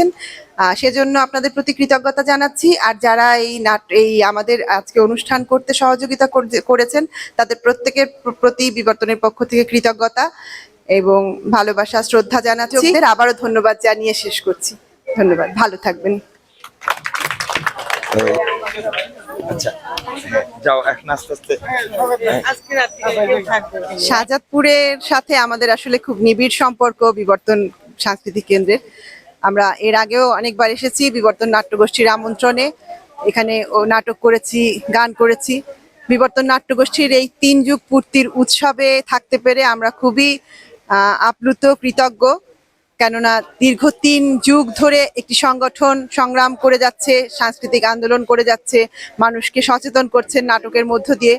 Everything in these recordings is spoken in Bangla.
করেছেন সেজন্য আপনাদের প্রতি কৃতজ্ঞতা জানাচ্ছি। আর যারা এই নাট এই আমাদের আজকে অনুষ্ঠান করতে সহযোগিতা করেছেন তাদের প্রত্যেকের প্রতি বিবর্তনের পক্ষ থেকে কৃতজ্ঞতা এবং ভালোবাসা শ্রদ্ধা জানাচ্ছি। ওদের আবারও ধন্যবাদ জানিয়ে শেষ করছি। ধন্যবাদ ভালো থাকবেন। আচ্ছা হ্যাঁ, শাহজাদপুরের সাথে আমাদের আসলে খুব নিবিড় সম্পর্ক বিবর্তন সাংস্কৃতিক কেন্দ্রের। আমরা এর আগেও অনেকবার এসেছি, বিবর্তন নাট্যগোষ্ঠীর আমন্ত্রণে। এখানে ও নাটক করেছি, গান করেছি। বিবর্তন নাট্যগোষ্ঠীর এই তিন যুগ পূর্তির উৎসবে থাকতে পেরে আমরা খুবই আপ্লুত, কৃতজ্ঞ। কেননা দীর্ঘ তিন যুগ ধরে একটি সংগঠন সংগ্রাম করে যাচ্ছে, সাংস্কৃতিক আন্দোলন করে যাচ্ছে, মানুষকে সচেতন করছে নাটকের মধ্য দিয়ে।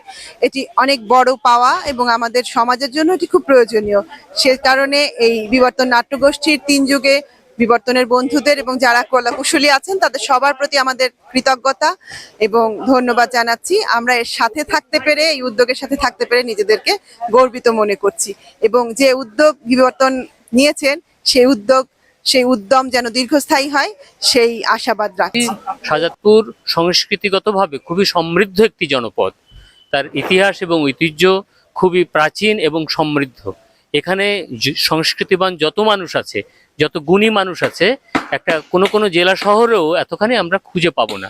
এটি অনেক বড় পাওয়া এবং আমাদের সমাজের জন্য এটি খুব প্রয়োজনীয়। সে কারণে এই বিবর্তন নাট্যগোষ্ঠীর তিন যুগে বিবর্তনের বন্ধুদের এবং যারা কলা কুশলী আছেন, তাদের সবার প্রতি আমাদের কৃতজ্ঞতা এবং ধন্যবাদ জানাচ্ছি। আমরা এর সাথে থাকতে পেরে, এই উদ্যোগের সাথে থাকতে পেরে নিজেদেরকে গর্বিত মনে করছি এবং যে উদ্যোগ বিবর্তন নিয়েছেন, সেই উদ্যোগ, সেই উদ্যম যেন দীর্ঘস্থায়ী হয়, সেই আশাবাদ রাখছি। শাহজাদপুর সংস্কৃতিগতভাবে খুবই সমৃদ্ধ একটি জনপদ। তার ইতিহাস এবং ঐতিহ্য খুবই প্রাচীন এবং সমৃদ্ধ। এখানে সংস্কৃতিবান যত মানুষ আছে, যত গুণী মানুষ আছে, একটা কোনো কোনো জেলা শহরেও এতখানি আমরা খুঁজে পাবো না।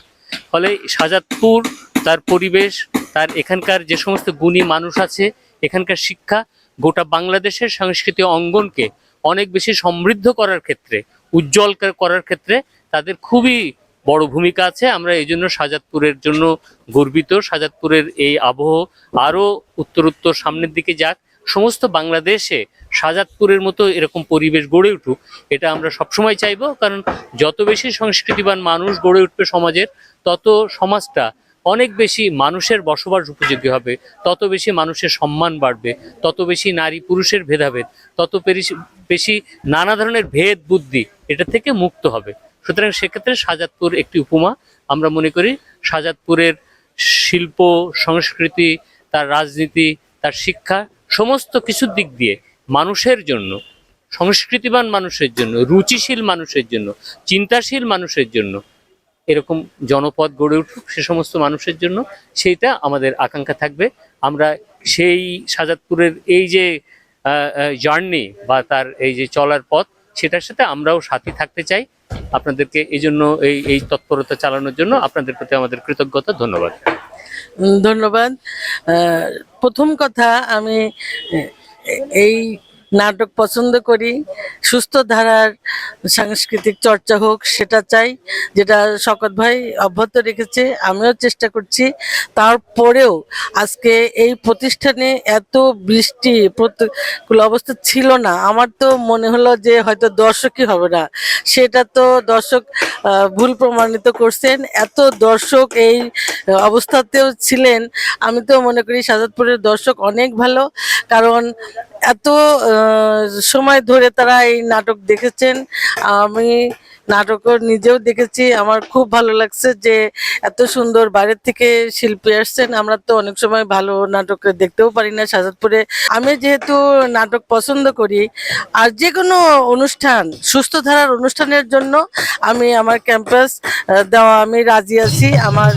ফলে শাহজাদপুর, তার পরিবেশ, তার এখানকার যে সমস্ত গুণী মানুষ আছে, এখানকার শিক্ষা, গোটা বাংলাদেশের সাংস্কৃতিক অঙ্গনকে অনেক বেশি সমৃদ্ধ করার ক্ষেত্রে, উজ্জ্বল করার ক্ষেত্রে তাদের খুবই বড় ভূমিকা আছে। আমরা এই জন্য শাহজাদপুরের জন্য গর্বিত। শাহজাদপুরের এই আবহ আরও উত্তরোত্তর সামনের দিকে যাক। সমস্ত বাংলাদেশে শাহজাদপুরের মতো এরকম পরিবেশ গড়ে উঠুক, এটা আমরা সবসময় চাইব। কারণ যত বেশি সংস্কৃতিবান মানুষ গড়ে উঠবে সমাজের, তত সমাজটা অনেক বেশি মানুষের বসবাস উপযোগী হবে, তত বেশি মানুষের সম্মান বাড়বে, তত বেশি নারী পুরুষের ভেদাভেদ, তত বেশি নানা ধরনের ভেদ বুদ্ধি এটা থেকে মুক্ত হবে। সুতরাং সেক্ষেত্রে শাহজাদপুর একটি উপমা। আমরা মনে করি শাহজাদপুরের শিল্প, সংস্কৃতি, তার রাজনীতি, তার শিক্ষা সমস্ত কিছুর দিক দিয়ে মানুষের জন্য, সংস্কৃতিবান মানুষের জন্য, রুচিশীল মানুষের জন্য, চিন্তাশীল মানুষের জন্য এরকম জনপদ গড়ে উঠুক সে সমস্ত মানুষের জন্য, সেইটা আমাদের আকাঙ্ক্ষা থাকবে। আমরা সেই শাহজাদপুরের এই যে জার্নি বা তার এই যে চলার পথ, সেটার সাথে আমরাও সাথী থাকতে চাই। আপনাদেরকে এই জন্য এই এই তৎপরতা চালানোর জন্য আপনাদের প্রতি আমাদের কৃতজ্ঞতা, ধন্যবাদ। ধন্যবাদ। প্রথম কথা আমি এই নাটক পছন্দ করি। সুস্থ ধারার সাংস্কৃতিক চর্চা হোক, সেটা চাই, যেটা শকত ভাই অব্যাহত রেখেছে, আমিও চেষ্টা করছি। তারপরেও আজকে এই প্রতিষ্ঠানে এত বৃষ্টি প্রতিকূল অবস্থা ছিল না। আমার তো মনে হলো যে হয়তো দর্শকই হবে না। সেটা তো দর্শক ভুল প্রমাণিত করছেন। এত দর্শক এই অবস্থাতেও ছিলেন। আমি তো মনে করি সাজাদপুরের দর্শক অনেক ভালো, কারণ এত সময় ধরে তারা এই নাটক দেখেছেন। আমি নাটক নিজেও দেখেছি। আমার খুব ভালো লাগছে যে এত সুন্দর বাইরের থেকে শিল্পী আসছেন। আমরা তো অনেক সময় ভালো নাটক দেখতেও পারি না সাজাদপুরে। আমি যেহেতু নাটক পছন্দ করি, আর যে কোনো অনুষ্ঠান সুস্থ ধারার অনুষ্ঠানের জন্য আমি আমার ক্যাম্পাস দেওয়া আমি রাজি আছি। আমার